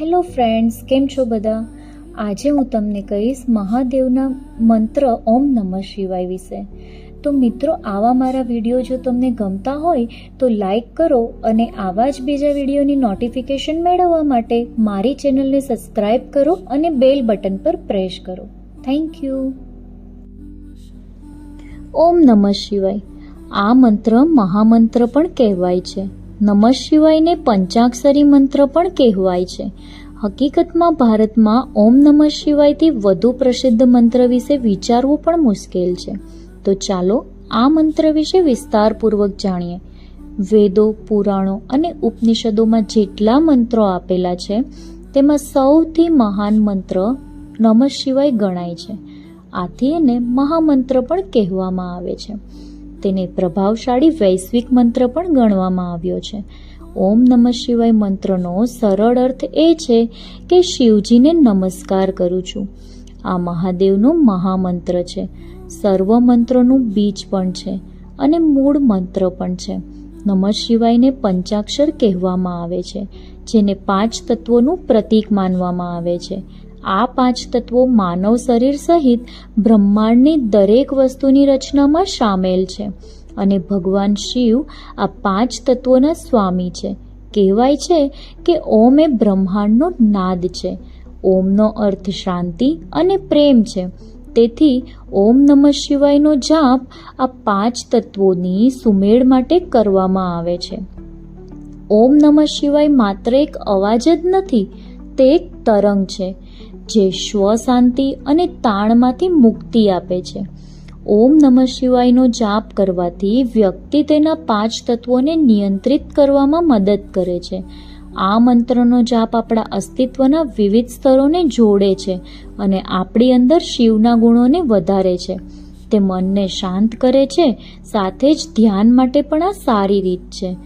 Hello friends, કેમ છો બધા? આજે હું તમને કહીશ મહાદેવના મંત્ર ઓમ નમઃ શિવાય વિશે. તો મિત્રો, આવા મારા વીડિયો જો તમને ગમતા હોય, તો લાઈક કરો અને આવા જ બીજા વિડીયોની નોટિફિકેશન મેળવવા માટે મારી ચેનલને સબસ્ક્રાઈબ કરો અને બેલ બટન પર પ્રેસ કરો. Thank you. ઓમ નમઃ શિવાય. આ મંત્ર મહામંત્ર પણ કહેવાય છે. નમઃ શિવાયને પંચાક્ષરી મંત્ર પણ કહેવાય છે. હકીકતમાં ભારતમાં ઓમ નમઃ શિવાયથી વધુ પ્રસિદ્ધ મંત્ર વિશે વિચારવું પણ મુશ્કેલ છે. તો ચાલો આ મંત્ર વિશે વિસ્તારપૂર્વક જાણીએ. વેદો, પુરાણો અને ઉપનિષદોમાં જેટલા મંત્રો આપેલા છે, તેમાં સૌથી મહાન મંત્ર નમઃ શિવાય ગણાય છે. આથી એને મહામંત્ર પણ કહેવામાં આવે છે. તેને પ્રભાવશાળી વૈશ્વિક મંત્ર પણ ગણવામાં આવ્યો છે. ઓમ નમઃ શિવાય મંત્રનો સરળ અર્થ એ છે કે શિવજીને નમસ્કાર કરું છું. આ મહાદેવનો મહામંત્ર છે. સર્વ મંત્રોનું બીજ પણ છે અને મૂળ મંત્ર પણ છે. નમઃ શિવાયને પંચાક્ષર કહેવામાં આવે છે, જેને પાંચ તત્વોનું પ્રતીક માનવામાં આવે છે. આ પાંચ તત્વો માનવ શરીર સહિત બ્રહ્માંડની દરેક વસ્તુની રચનામાં સામેલ છે. અને ભગવાન શિવ આ પાંચ તત્વોના સ્વામી છે. કહેવાય છે કે ઓમ એ બ્રહ્માંડનો નાદ છે. ઓમનો અર્થ શાંતિ અને પ્રેમ છે. તેથી ઓમ નમઃ શિવાયનો જાપ આ પાંચ તત્વોની સુમેળ માટે કરવામાં આવે છે. ઓમ નમઃ શિવાય માત્ર એક અવાજ જ નથી, તે એક તરંગ છે. જે સ્વશાંતિ અને તાણમાંથી મુક્તિ આપે છે. ઓમ નમઃ શિવાયનો જાપ કરવાથી વ્યક્તિ તેના પાંચ તત્વોને નિયંત્રિત કરવામાં મદદ કરે છે. આ મંત્રનો જાપ આપણા અસ્તિત્વના વિવિધ સ્તરોને જોડે છે અને આપણી અંદર શિવના ગુણોને વધારે છે. તે મનને શાંત કરે છે, સાથે જ ધ્યાન માટે પણ આ સારી રીત છે.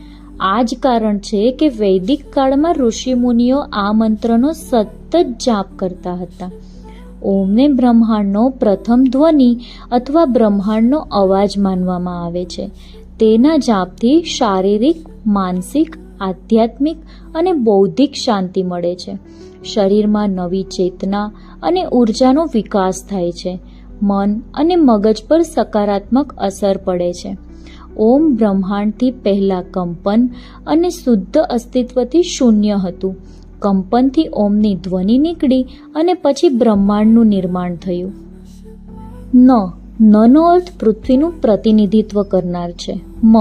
આ જ કારણ છે કે વૈદિક કાળમાં ઋષિ મુનિઓ આ મંત્રનો સતત જાપ કરતા હતા. ઓમને બ્રહ્માંડનો પ્રથમ ધ્વનિ અથવા બ્રહ્માંડનો અવાજ માનવામાં આવે છે. તેના જાપથી શારીરિક, માનસિક, આધ્યાત્મિક અને બૌદ્ધિક શાંતિ મળે છે. શરીરમાં નવી ચેતના અને ઉર્જાનો વિકાસ થાય છે. મન અને મગજ પર સકારાત્મક અસર પડે છે. ઓમ બ્રહ્માંડથી પહેલાં કંપન અને શુદ્ધ અસ્તિત્વથી શૂન્ય હતું. કંપનથી ઓમની ધ્વનિ નીકળી અને પછી બ્રહ્માંડનું નિર્માણ થયું. ન, નનો અર્થ પૃથ્વીનું પ્રતિનિધિત્વ કરનાર છે. મ,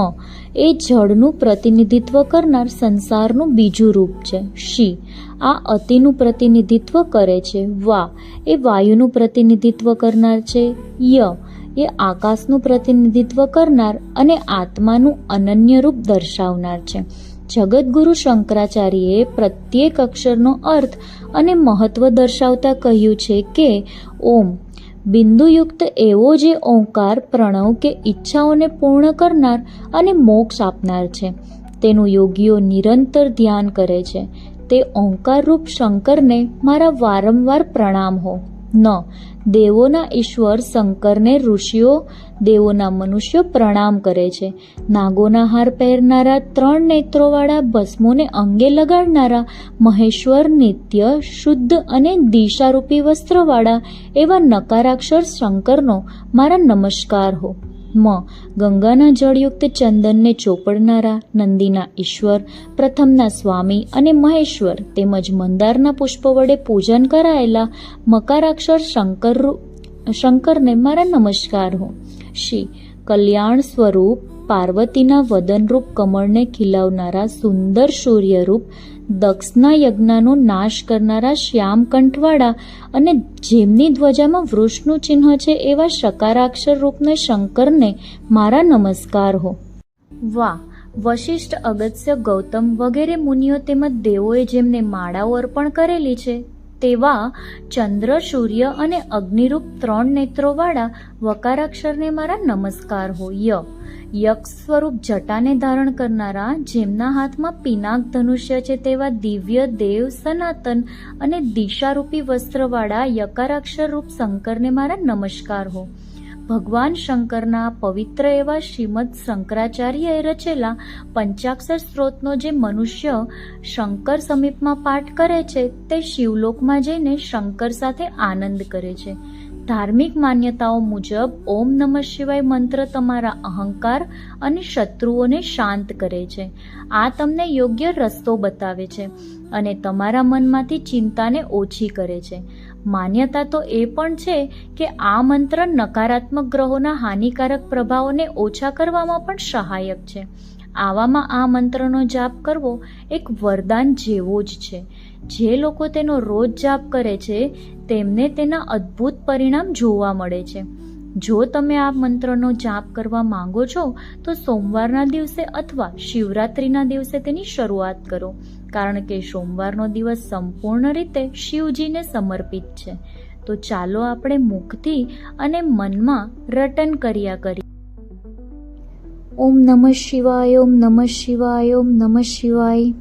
એ જળનું પ્રતિનિધિત્વ કરનાર સંસારનું બીજું રૂપ છે. શી, આ અતિનું પ્રતિનિધિત્વ કરે છે. વા, એ વાયુનું પ્રતિનિધિત્વ કરનાર છે. ય એ આકાશનું પ્રતિનિધિત્વ કરનાર અને આત્માનું અનન્ય રૂપ દર્શાવનાર છે. જગતગુરુ શંકરાચાર્યએ પ્રત્યેક અક્ષરનો અર્થ અને મહત્વ દર્શાવતા કહ્યું છે કે, ઓમ, બિંદુયુક્ત એવો જે ઓંકાર, પ્રણવ કે ઈચ્છાઓને પૂર્ણ કરનાર અને મોક્ષ આપનાર છે. તેનું યોગીઓ નિરંતર ધ્યાન કરે છે. તે ઓંકારરૂપ શંકરને મારા વારંવાર પ્રણામ હો. ન દેવોના ઈશ્વર શંકરને ઋષિઓ દેવોના મનુષ્યો પ્રણામ કરે છે. નાગોના હાર પહેરનારા ત્રણ નેત્રોવાળા ભસ્મોને અંગે લગાડનારા મહેશ્વર, નિત્ય, શુદ્ધ અને દિશારૂપી વસ્ત્રવાળા એવા નકારાક્ષર શંકરનો મારા નમસ્કાર હો. મ. ગંગાના જળયુક્ત ચંદનને ચોપડનારા, નંદીના ઈશ્વર, પ્રથમના સ્વામી અને મહેશ્વર તેમજ મંદારના પુષ્પ વડે પૂજન કરાયેલા મકારાક્ષર શંકર શંકરને મારા નમસ્કાર હો. શી કલ્યાણ સ્વરૂપ પાર્વતીના વદનરૂપ કમળને ખીલાવનારા સુંદર સૂર્યરૂપ દક્ષના યજ્ઞનો નાશ કરનારા શ્યામ કંઠવાળા અને જેમની ધ્વજામાં વૃષનું ચિહ્ન છે એવા શકારાક્ષર રૂપને શંકરને મારા નમસ્કાર હો. વાહ, વશિષ્ઠ અગત્ય ગૌતમ વગેરે મુનિઓ તેમજ દેવોએ જેમને માળાઓ અર્પણ કરેલી છે. તેવા ચંદ્ર, સૂર્ય અને અગ્નિરૂપ ત્રણ નેત્રોવાળા વકારાક્ષરને મારા નમસ્કાર હો ય યક્ષ સ્વરૂપ જટાને ધારણ કરનારા, જેમના હાથમાં પિનાક ધનુષ્ય છે તેવા દિવ્ય, દેવ, સનાતન અને દિશારૂપી વસ્ત્રવાળા યકારાક્ષર રૂપ શંકરને મારા નમસ્કાર હો. ભગવાન શંકરના પવિત્ર એવા શ્રીમદ શંકરાચાર્યએ રચેલા પંચાક્ષર સ્ત્રોતનો જે મનુષ્ય શંકર સમીપમાં પાઠ કરે છે, તે શિવલોકમાં જઈને શંકર સાથે આનંદ કરે છે. ધાર્મિક માન્યતાઓ મુજબ ઓમ નમઃ શિવાય મંત્ર તમારા અહંકાર અને શત્રુઓને શાંત કરે છે. આ તમને યોગ્ય રસ્તો બતાવે છે અને તમારા મનમાંથી ચિંતાને ઓછી કરે છે. માન્યતા તો એ પણ છે કે આ મંત્ર નકારાત્મક ગ્રહોના હાનિકારક પ્રભાવોને ઓછા કરવામાં પણ સહાયક છે. આવામાં આ મંત્રનો જાપ કરવો એક વરદાન જેવો જ છે. જે લોકો તેનો રોજ જાપ કરે છે, તેમને તેના અદ્ભુત પરિણામ જોવા મળે છે. જો તમે આ મંત્રનો જાપ કરવા માંગો છો, તો સોમવારના દિવસે અથવા શિવરાત્રિના દિવસે તેની શરૂઆત કરો. કારણ કે સોમવારનો દિવસ સંપૂર્ણ રીતે શિવજીને સમર્પિત છે. તો ચાલો આપણે મુખથી અને મનમાં રટન કર્યા કરીએ. ઓમ નમઃ શિવાય, ઓમ નમઃ શિવાય, ઓમ નમઃ શિવાય.